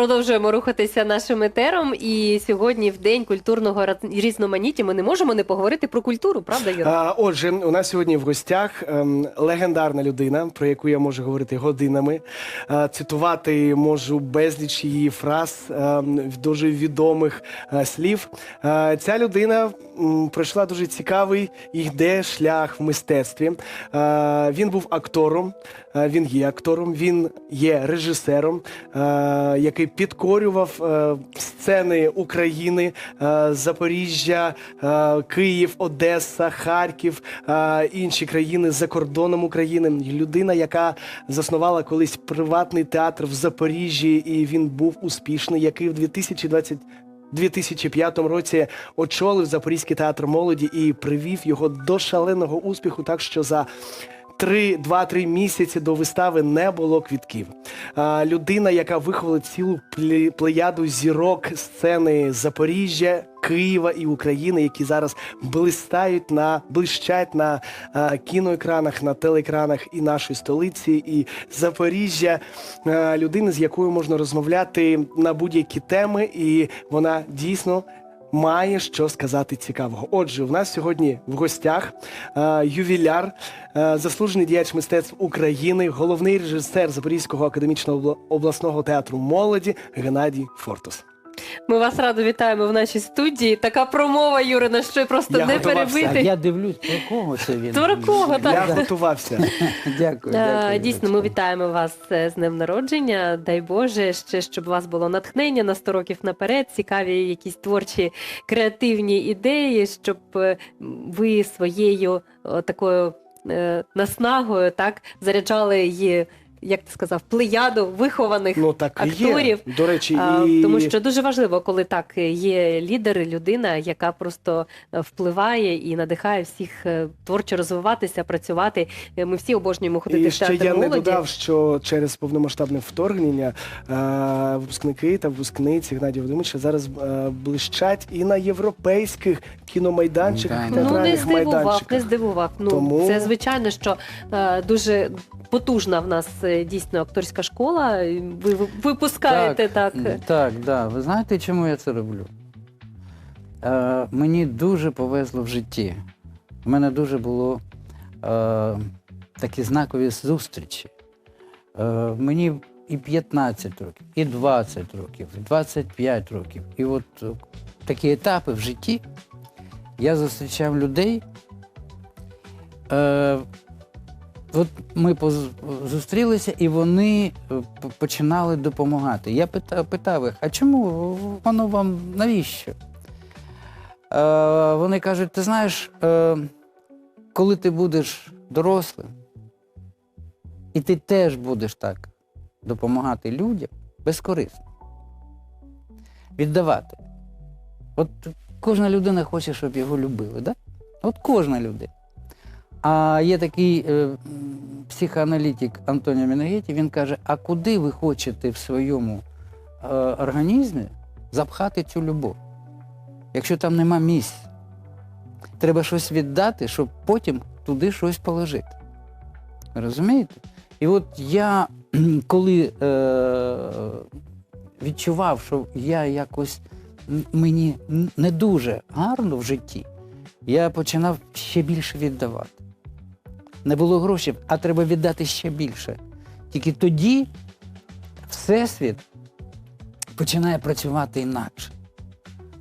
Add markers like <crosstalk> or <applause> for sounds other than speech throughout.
Продовжуємо рухатися нашим етером. І сьогодні, в день культурного різноманіття, ми не можемо не поговорити про культуру, правда, Юра? Отже, у нас сьогодні в гостях ем, легендарна людина, про яку я можу говорити годинами. Е, Цитувати можу безліч її фраз, ем, дуже відомих е, слів. Е, Ця людина пройшла дуже цікавий і йде шлях в мистецтві. Е, Він був актором, е, він є актором, він є режисером, е, який підкорював е, сцени України, е, Запоріжжя, е, Київ, Одеса, Харків, е, інші країни за кордоном України. Людина, яка заснувала колись приватний театр в Запоріжжі, і він був успішний, який в 2020 2005 році очолив Запорізький театр молоді і привів його до шаленого успіху, так що за три, два-три місяці до вистави не було квітків. А, людина, яка виховала цілу пле- плеяду зірок сцени Запоріжжя, Києва і України, які зараз блистають на блищать на а, кіноекранах, на телеекранах і нашої столиці, і Запоріжжя. А, людина, з якою можна розмовляти на будь-які теми, і вона дійсно має що сказати цікавого. Отже, у нас сьогодні в гостях е, ювіляр, е, заслужений діяч мистецтв України, головний режисер Запорізького академічного обла- обласного театру молоді Геннадій Фортус. Ми вас радо вітаємо в нашій студії. Така промова, Юрина, що просто Я не готувався. перебити. Я дивлюсь, про кого це він. Про кого, так. Я готувався. <laughs> Дякую, дякую. Дійсно, ми вітаємо вас е, з днем народження. Дай Боже, ще щоб у вас було натхнення на 100 років наперед, цікаві якісь творчі креативні ідеї, щоб е, ви своєю такою е, наснагою так заряджали її, як ти сказав, плеяду вихованих. Ну так і Акторів. є. До речі, А, і Тому що дуже важливо, коли так є лідер, людина, яка просто е, впливає і надихає всіх е, творчо розвиватися, працювати. Е, Ми всі обожнюємо ходити І в ще театр я не молоді. додав, що через повномасштабне вторгнення е, випускники та випускниці Геннадія Володимировича зараз е, блищать і на європейських кіномайданчиках, Да. Ну не театральних здивував, майданчиках. не здивував. Ну Тому- це звичайно, що е, дуже потужна в нас е, дійсно акторська школа. і Ви ви- випускаєте так. Так, так, да. Ви знаєте, чому я це роблю? Е, мені дуже повезло в житті. У мене дуже було е, такі знакові зустрічі. Е, мені і 15 років, і 20 років, і 25 років. І от е, такі етапи в житті я зустрічав людей. Е, От ми зустрілися, і вони е, починали допомагати. Я питав їх, а чому воно вам навіщо? Е, вони кажуть, ти знаєш, е, коли ти будеш дорослим, і ти теж будеш так допомагати людям безкорисно, віддавати. От кожна людина хоче, щоб його любили, да? От кожна людина. А є такий е, психоаналітик Антоніо Мінагеті, він каже: а куди ви хочете в своєму е, організмі запхати цю любов? Якщо там нема місця, треба щось віддати, щоб потім туди щось положити. Розумієте? І от я, коли е, відчував, що я якось мені не дуже гарно в житті, я починав ще більше віддавати. Не було грошей, а треба віддати ще більше. Тільки тоді Всесвіт починає працювати інакше.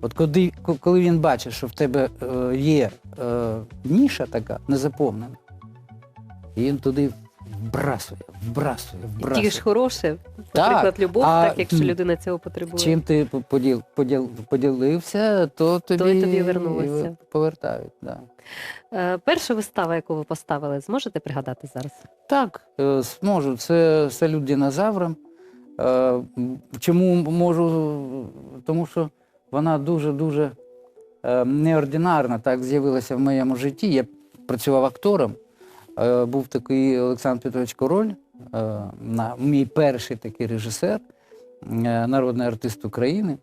От коли, коли він бачить, що в тебе е, є е, ніша така незаповнена, він туди вбрасує, вбрасує, вбрасує. Тільки ж хороше, Так, наприклад, любов, а, так якщо людина цього потребує. Чим ти по- поділ, поділ, поділився, то тобі, тобі вернулося. і повертають. Да. Е, Перша вистава, яку ви поставили, зможете пригадати зараз? Так, е, зможу. Це салют динозаврам. Е, м, Чому можу? Тому що вона дуже-дуже е, неординарна, так з'явилася в моєму житті. Я працював актором. Е, Був такий Олександр Петрович Король, е, мій перший такий режисер, е, народний артист України.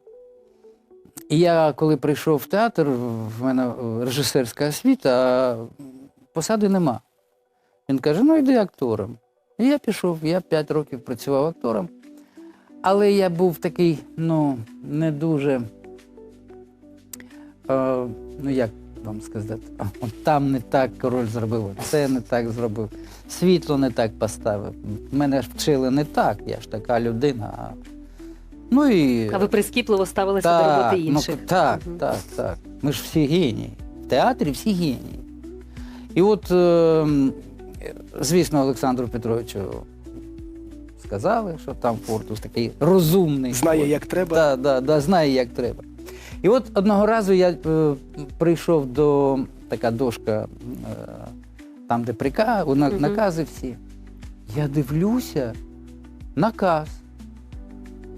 І я, коли прийшов в театр, в мене режисерська освіта, а посади нема. Він каже: ну йди актором. І я пішов, я 5 років працював актором. Але я був такий, ну, не дуже. Е, ну як вам сказати, от там не так король зробив, це не так зробив, світло не так поставив. Мене ж вчили не так, я ж така людина. А, ну і А ви прискіпливо ставилися до роботи інших. Ну, так, Мгм. так, так. Ми ж всі генії. В театрі всі генії. І от, е, звісно, Олександру Петровичу сказали, що там Фортус такий розумний. Знає, От. як треба. Да, да, да, знає, як треба. І от одного разу я е, прийшов до така дошка, е, там, де прика, на, Мгм. накази всі. Я дивлюся, наказ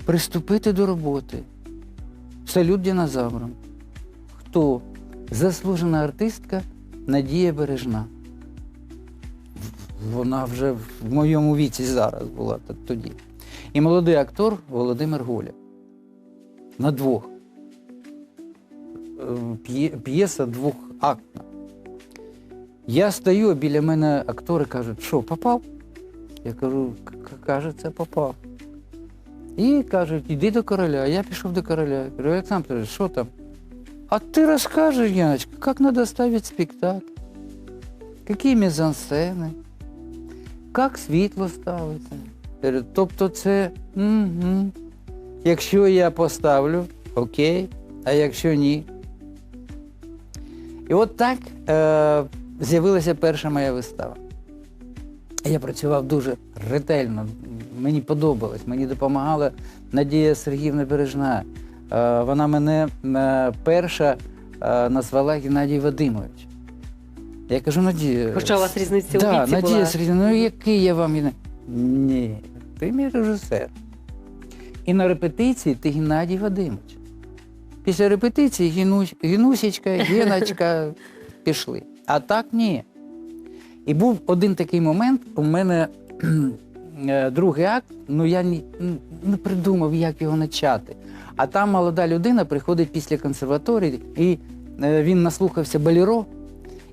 приступити до роботи. Салют динозаврам. Хто? Заслужена артистка Надія Бережна. В- Вона вже в моєму віці зараз була т- тоді. І молодий актор Володимир Голя. На двох. П'є- П'єса двохактна. Я стою, а біля мене актори кажуть, що, попав? Я кажу, «К- к- кажеться, попав. І кажуть, іди до короля. Я пішов до короля. Я Говорю, Олександр що там? А ти розкажеш, Яночка, як треба ставити спектакль? Які мізансцени? Як світло ставити? Тобто це угу. якщо я поставлю, окей, а якщо ні. І от так е, з'явилася перша моя вистава. Я працював дуже ретельно, мені подобалось, мені допомагала Надія Сергіївна Бережна. Е, вона мене е, перша е, назвала Геннадій Вадимович. Я кажу, Надія. Хоча у вас різниця у да, віці Надія була. Сергіївна, ну який я вам Геннадій? Ні, ти мій режисер. І на репетиції ти Геннадій Вадимович. Після репетиції Гінусь, Гінусічка, <laughs> Геночка пішли. А так ні. І був один такий момент, у мене е, другий акт, ну я ні, н- не придумав, як його почати. А там молода людина приходить після консерваторії, і е, він наслухався баліро,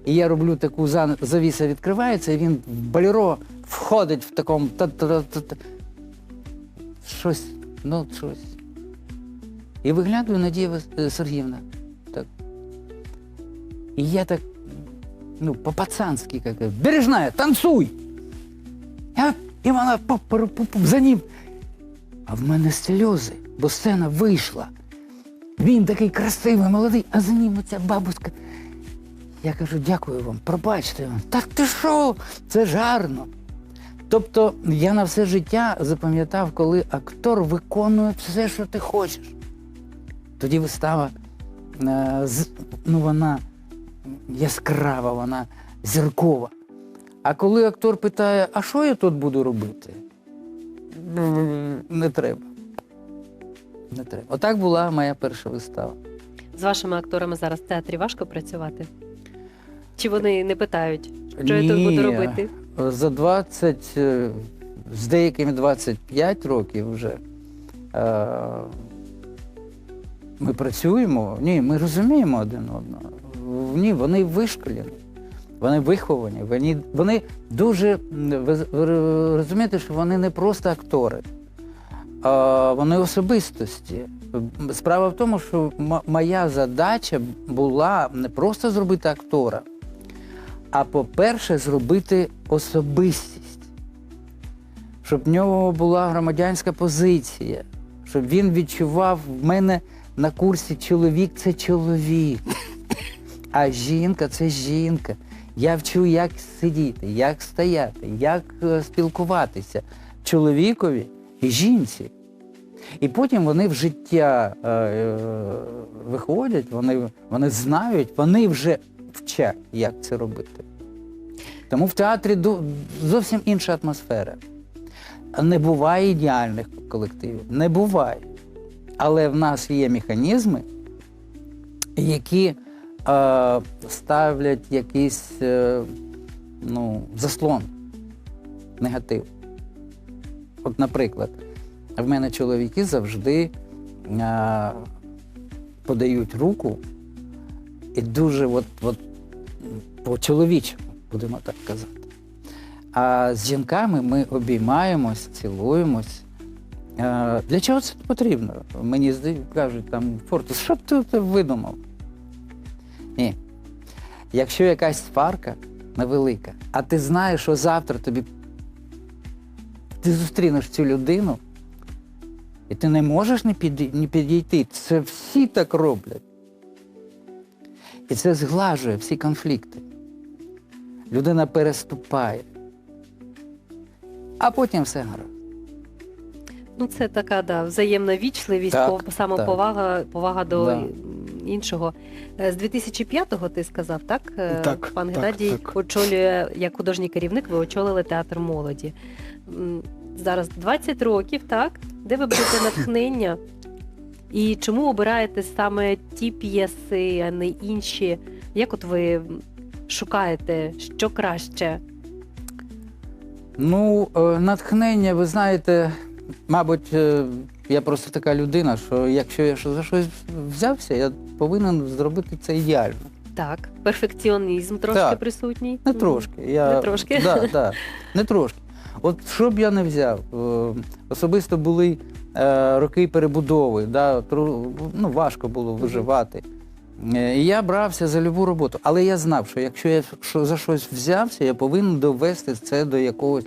і я роблю таку за- завіса відкривається, і він в баліро входить в такому та-та-та-та. Щось, ну щось. І виглядаю Надія е, Сергіївна. Так. І я так, ну, по-пацанськи, як бережная, танцуй! Я, і вона за ним. А в мене сльози, бо сцена вийшла. Він такий красивий, молодий, а за ним оця бабуська. Я кажу, дякую вам, пробачте вам. Так ти що? Це ж гарно. Тобто я на все життя запам'ятав, коли актор виконує все, що ти хочеш. Тоді вистава, е, ну вона яскрава, вона зіркова. А коли актор питає, а що я тут буду робити? Не треба. Не треба. Отак була моя перша вистава. З вашими акторами зараз в театрі важко працювати? Чи вони не питають, що я тут буду робити? За 20, е, з деякими 25 років вже е, ми працюємо. Ні, ми розуміємо один одного. Ні, вони вишколені, вони виховані, вони, вони дуже ви, розумієте, що вони не просто актори, а вони особистості. Справа в тому, що моя задача була не просто зробити актора, а по-перше, зробити особистість, щоб в нього була громадянська позиція, щоб він відчував в мене на курсі чоловік це чоловік, а жінка це жінка. Я вчу, як сидіти, як стояти, як е, спілкуватися чоловікові і жінці. І потім вони в життя е, е, виходять, вони, вони знають, вони вже вчать, як це робити. Тому в театрі зовсім інша атмосфера. Не буває ідеальних колективів, не буває. Але в нас є механізми, які е, ставлять якийсь е, ну, заслон, негатив. От, наприклад, в мене чоловіки завжди е, подають руку і дуже от, от, по-чоловічому, будемо так казати. А з жінками ми обіймаємось, цілуємось, Для чого це потрібно? Мені кажуть, там, Фортус, що ти видумав? Ні. Якщо якась сварка невелика, а ти знаєш, що завтра тобі ти зустрінеш цю людину, і ти не можеш не підійти. Це всі так роблять. І це зглажує всі конфлікти. Людина переступає. А потім все гаразд. Ну, це така да, взаємна вічливість, Так, пов- самоповага, повага до Да. іншого. Е, З 2005-го ти сказав, так? Е, Так, Пан так, Геннадій так. очолює, як художній керівник, ви очолили театр молоді. М, Зараз 20 років, так? Де ви берете натхнення? І чому обираєте саме ті п'єси, а не інші? Як от ви шукаєте, що краще? Ну, е, натхнення, ви знаєте, мабуть, е, я просто така людина, що якщо я за щось взявся, я повинен зробити це ідеально. Так, перфекціонізм трошки Так. присутній? Не трошки. Я, Не трошки? Да, да, не трошки. От що б я не взяв, е, особисто були е, роки перебудови, да, ну, важко було виживати. І я брався за любу роботу. Але я знав, що якщо я за щось взявся, я повинен довести це до якогось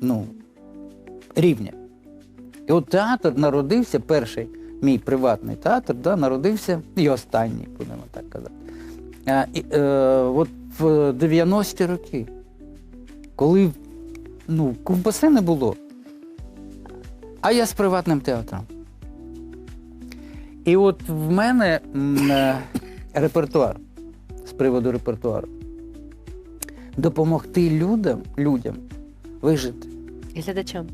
ну, рівня. І от театр народився, перший мій приватний театр, да, народився і останній, будемо так казати. А, і, е, от в 90-ті роки, коли ну, ковбаси не було, а я з приватним театром. І от в мене е, репертуар з приводу репертуару. Допомогти людям, людям вижити. І глядачам.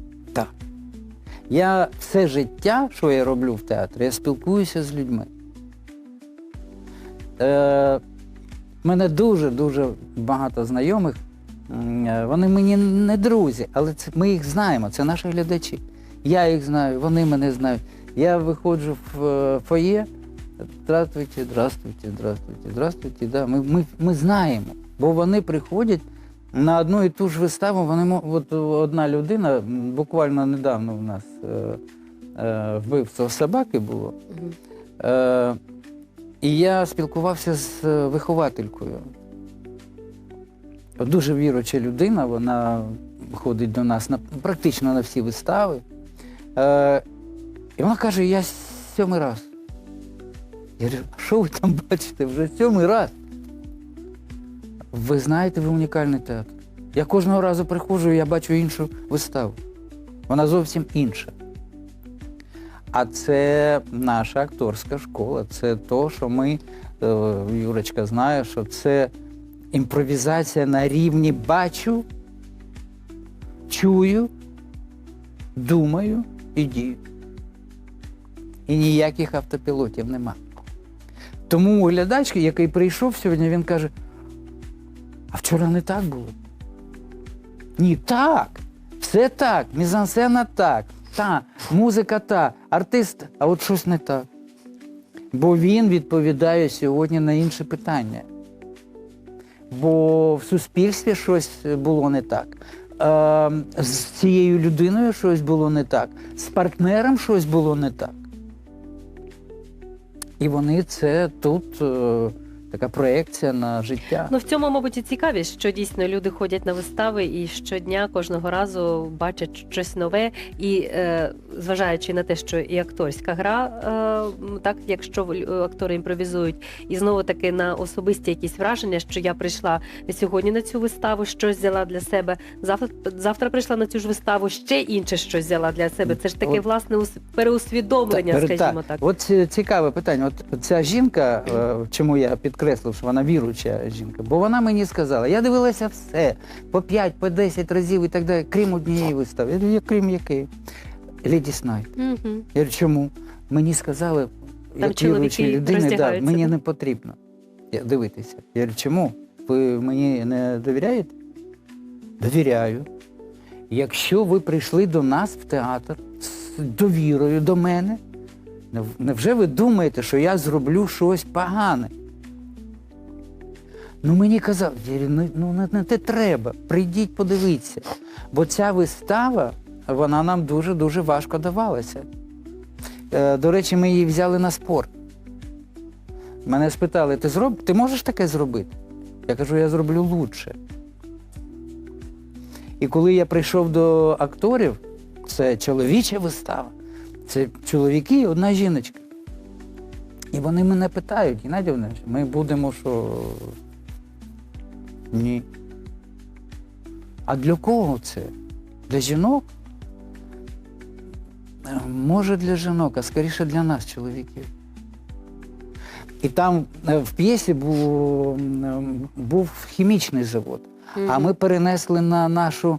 Я все життя, що я роблю в театрі, я спілкуюся з людьми. Е, мене дуже-дуже багато знайомих. Е, Вони мені не друзі, але це, ми їх знаємо, це наші глядачі. Я їх знаю, вони мене знають. Я виходжу в е, фоє. Здравствуйте, здравствуйте, здравствуйте, здравствуйте. Да, ми, ми, ми знаємо, бо вони приходять на одну і ту ж виставу. Вони от одна людина, буквально недавно у нас е, е, вбивство собаки було. Е, і я спілкувався з е, вихователькою. Дуже віруча людина, вона ходить до нас на, практично на всі вистави. Е, і вона каже, я сьомий раз. Я а що ви там бачите? Вже сьомий раз. Ви знаєте, ви унікальний театр. Я кожного разу приходжу, і я бачу іншу виставу. Вона зовсім інша. А це наша акторська школа. Це то, що ми, е, Юрочка знає, що це імпровізація на рівні бачу, чую, думаю і дію. І ніяких автопілотів нема. Тому глядач, який прийшов сьогодні, він каже: а вчора не так було. Ні, так. Все так, мізансцена так, та, музика та, артист, а от щось не так. Бо він відповідає сьогодні на інше питання. Бо в суспільстві щось було не так. З цією людиною щось було не так, з партнером щось було не так. І вони це тут е, така проекція на життя. Ну в цьому, мабуть, і цікавість, що дійсно люди ходять на вистави і щодня кожного разу бачать щось нове. І е, зважаючи на те, що і акторська гра, е, так якщо е, актори імпровізують, і знову таки на особисті якісь враження, що я прийшла сьогодні на цю виставу, щось взяла для себе. Завтра завтра прийшла на цю ж виставу, ще інше щось взяла для себе. Це ж таке От- власне ус- переусвідомлення, скажімо так. От цікаве питання. От ця жінка, е, чому я підкреслив, що вона віруюча жінка, бо вона мені сказала, я дивилася все по 5, по 10 разів і так далі, крім однієї вистави. Я говорю, «Я- крім якої? Леді Снайп. Мгм. Я говорю, чому? Мені сказали, як віруючій людині, да, мені не потрібно дивитися. Я говорю, чому? Ви мені не довіряєте? Довіряю. Якщо ви прийшли до нас в театр з довірою до мене, невже ви думаєте, що я зроблю щось погане? Ну мені казали, я ну, ну не, не те треба, прийдіть подивіться. Бо ця вистава вона нам дуже-дуже важко давалася. Е, До речі, ми її взяли на спорт. Мене спитали, ти, зроб... ти можеш таке зробити? Я кажу, я зроблю лучше. І коли я прийшов до акторів, це чоловіча вистава, це чоловіки і одна жіночка. І вони мене питають, Геннадій ми будемо що. Ні. А для кого це? Для жінок? Е, Може для жінок, а скоріше для нас, чоловіків. І там е, в п'єсі був, був хімічний завод, а ми перенесли на нашу,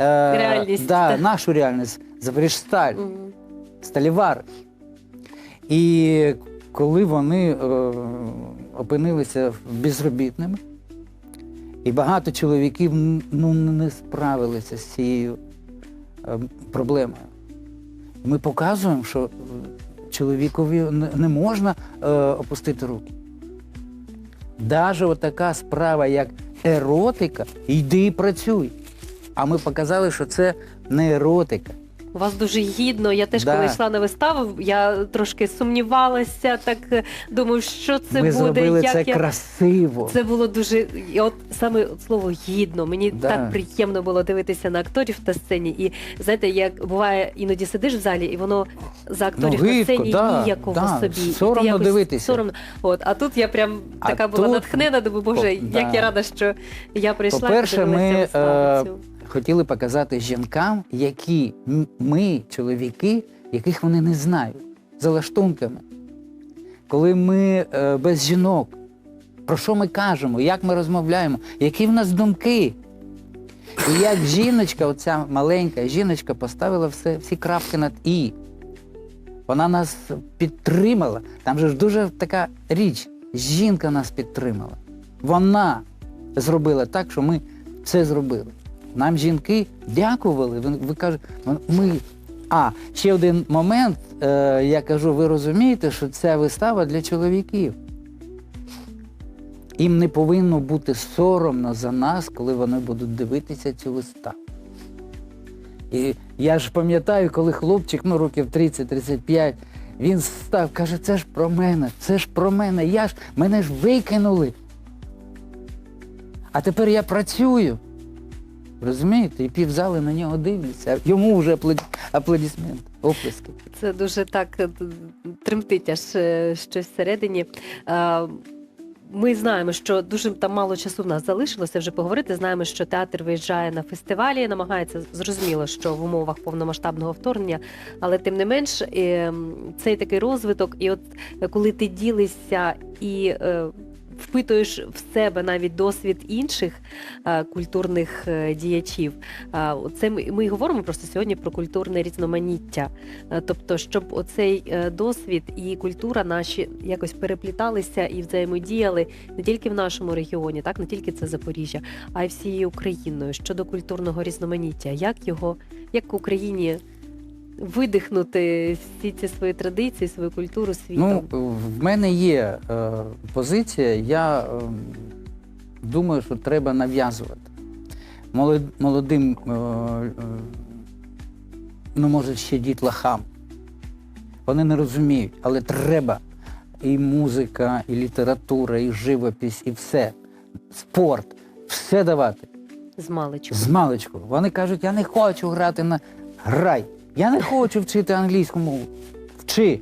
е, Реальність. Да, нашу реальність Запоріжсталь, Мгм. сталівар. І коли вони е, опинилися безробітними, і багато чоловіків ну, не справилися з цією е, проблемою. Ми показуємо, що чоловікові не, можна е, опустити руки. Навіть отака справа, як еротика, йди і працюй. А ми показали, що це не еротика. У вас дуже гідно. Я теж Да. коли йшла на виставу, я трошки сумнівалася, так е, думаю, що це Ми буде. зробили як це я... красиво. Це було дуже і от саме от слово гідно. Мені Да. так приємно було дивитися на акторів на сцені. І знаєте, як буває, іноді сидиш в залі, і воно за акторів Ну, на гидко, сцені да, ніякого да, собі. І ти соромно якось дивитися. Соромно. От, а тут я прям А така була тут- натхнена, думаю, боже, О, да. як я рада, що я прийшла. і По-перше, подивилася ми, виставу е, цю. Хотіли показати жінкам, які ми, чоловіки, яких вони не знають, за лаштунками. Коли ми е, без жінок, про що ми кажемо, як ми розмовляємо, які в нас думки. І як жіночка, оця маленька жіночка, поставила все, всі крапки над І. Вона нас підтримала. Там же ж дуже така річ. Жінка нас підтримала. Вона зробила так, що ми все зробили. Нам жінки дякували. Ви, ви кажете, ми. А, ще один момент. Е, я кажу, ви розумієте, що ця вистава для чоловіків. Їм не повинно бути соромно за нас, коли вони будуть дивитися цю виставу. І я ж пам'ятаю, коли хлопчик, ну років 30-35, він став, каже, це ж про мене, це ж про мене, я ж, мене ж викинули. А тепер я працюю. Розумієте? І півзали на нього дивляться. Йому вже аплодисменти, оплески. Це дуже так е, тремтить аж е, щось всередині. Ми знаємо, що дуже там мало часу в нас залишилося вже поговорити. Знаємо, що театр виїжджає на фестивалі, намагається зрозуміло, що в умовах повномасштабного вторгнення, але тим не менш е, цей такий розвиток, і от е, коли ти ділишся і впитуєш в себе навіть досвід інших е, культурних е, діячів. е, Це ми, ми говоримо просто сьогодні про культурне різноманіття. Тобто, щоб оцей досвід і культура наші якось перепліталися і взаємодіяли не тільки в нашому регіоні, так не тільки це Запоріжжя, а й всією Україною щодо культурного різноманіття. Як його, як в Україні видихнути всі ці свої традиції, свою культуру світом? Ну, в мене є е, позиція, я е, думаю, що треба нав'язувати. Молодим, е, е, ну, може, ще дітлахам. Вони не розуміють, але треба і музика, і література, і живопись, і все. Спорт, все давати. з маличку. З маличку. Вони кажуть, я не хочу грати на грай. Я не хочу вчити англійську мову. Вчи.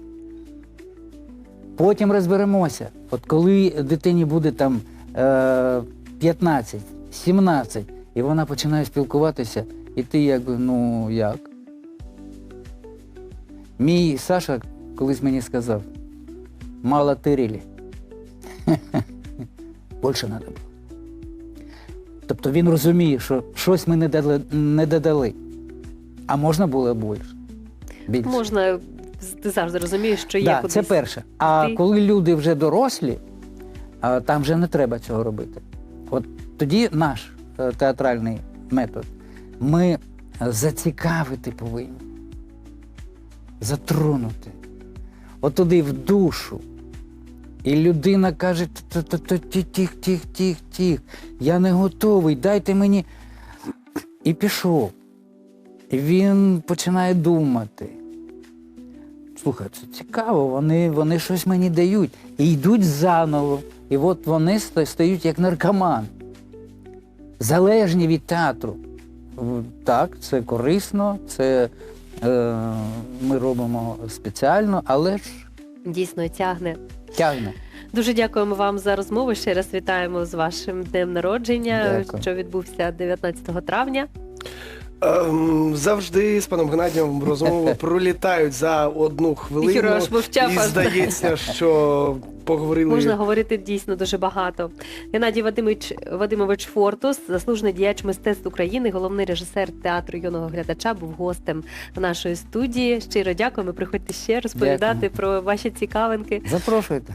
Потім розберемося. От коли дитині буде там е, 15, 17, і вона починає спілкуватися, і ти якби, ну як? Мій Саша колись мені сказав, мало тирілі. <laughs> Більше треба було. Тобто він розуміє, що щось ми не додали. А можна було більше. більше. Можна ти завжди розумієш, що є Да, кудись. це перше. А Ти- коли люди вже дорослі, там вже не треба цього робити. От тоді наш е, театральний метод. Ми зацікавити повинні, затронути. От туди в душу. І людина каже, тих, тих, тих, тих, я не готовий, дайте мені. І пішов. І він починає думати. Слухай, це цікаво, вони, вони щось мені дають. І йдуть заново. І от вони стають як наркоман. Залежні від театру. Так, це корисно, це е, ми робимо спеціально, але ж Дійсно тягне. тягне. Дуже дякуємо вам за розмову. Ще раз вітаємо з вашим днем народження, Дякую. що відбувся 19 травня. Ем, Завжди з паном Геннадієм розмови <laughs> пролітають за одну хвилину. Юра аж мовчав, і аж. здається, <laughs> що поговорили. Можна говорити дійсно дуже багато. Геннадій Вадимович Вадимович Фортус, заслужений діяч мистецтв України, головний режисер театру юного глядача, був гостем нашої студії. Щиро дякуємо. Приходьте ще розповідати Дякую. про ваші цікавинки. Запрошуйте.